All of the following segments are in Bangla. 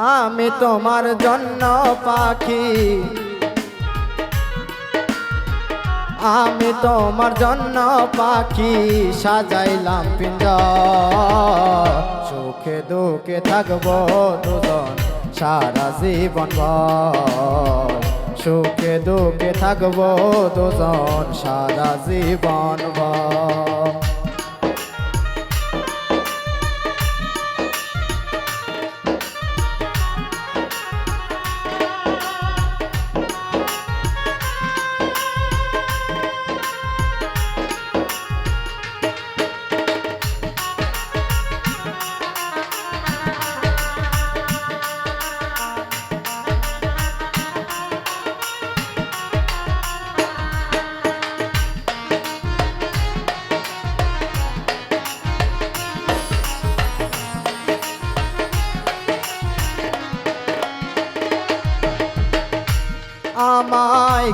আমি তোমার জন্য পাখি আমি তোমার জন্য পাখি সাজাইলাম পিঞ্জ সুখে দুঃখে থাকব দুজন সারা জীবন। সুখে দুঃখে থাকব দুজন সারা জীবন ভর।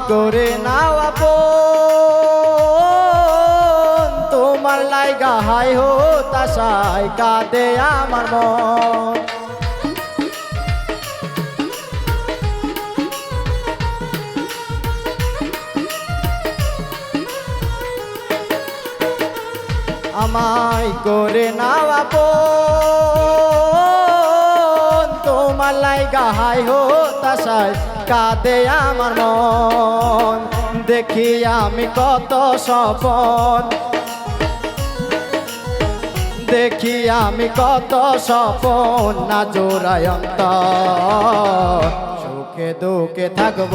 করে নাও আপন। তোমার লাইগা হাই হো তাসায় কাঁদে আমার মন। আমায় করে নাও আপন। তোমার লাইগা হাই হো তাসায় কাঁদে আমার মন। দেখি আমি কত স্বপন। দেখি আমি কত স্বপন না জোড়ায় অন্তর। সুখে দুঃখে থাকব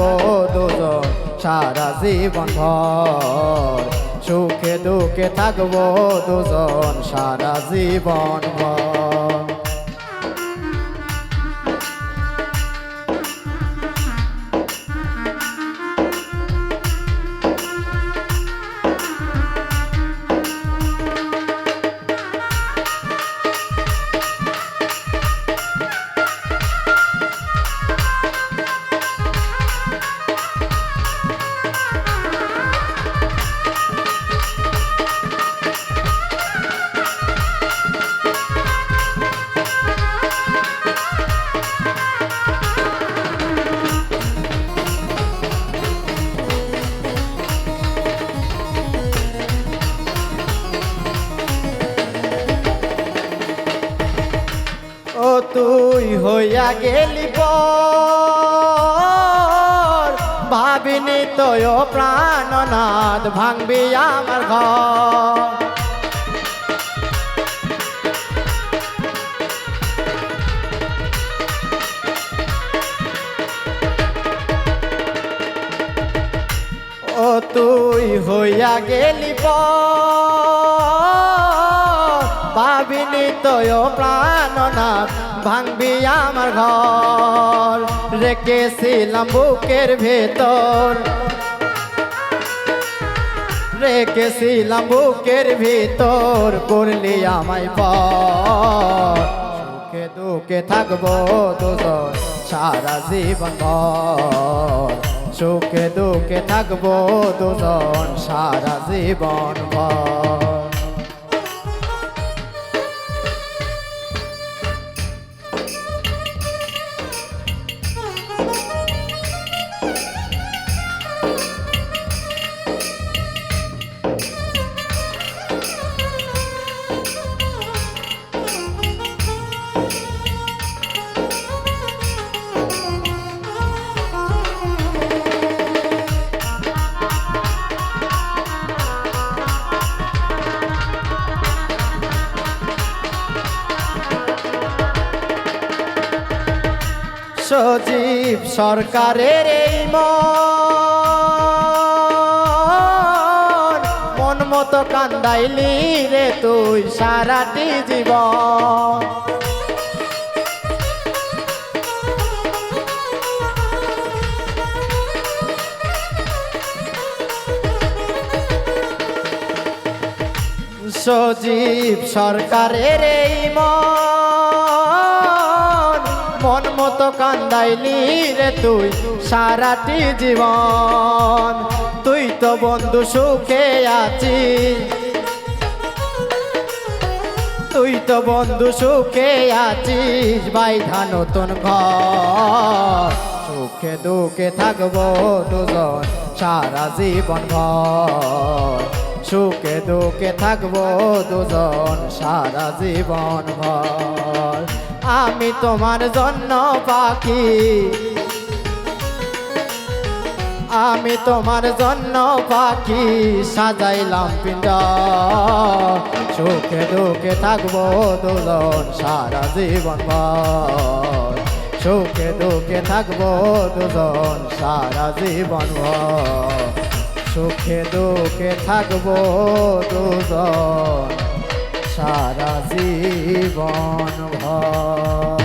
দুজন সারা জীবন ভর। সুখে দুঃখে থাকব দুজন সারা জীবন ভর। তুই হইয়া গেলি ভাবিনি তোয় প্রাণনাথ ভাঙবি আমার ঘর। ও তুই হইয়া গেলি পর ভাবিনি তোয় প্রাণনাথ ভাঙবি আমার ঘর। রেখেছিলাম বুকের ভেতর। রেখেছিলাম বুকের ভিতর। করলি আমায় পর। সুখে দুঃখে থাকব দুজন সারা জীবন ভর সুখে দুঃখে থাকব দুজন সারা জীবন ভর সজীব সরকারের এই মন। মতো কান্দাইলি রে তুই সারাটি জীবন। সজীব সরকারের এই মন। মন মতো কান্দাইলি রে তুই সারাটি জীবন। তুই তো বন্ধু সুখে আছিস তুই তো বন্ধু সুখে আছিস বাইধা নতুন ঘর। সুখে দুঃখে থাকব দুজন সারা জীবন ভর। সুখে দুঃখে থাকব দুজন সারা জীবন ভর। আমি তোমার জন্য পাখি। আমি তোমার জন্য পাখি। সাজাইলাম পিণ্ড। সুখে দুঃখে থাকব দুজন সারা জীবন সুখে দুঃখে থাকব দুজন সারা জীবন সুখে দুঃখে থাকব দুজন সারা জীবন ভর।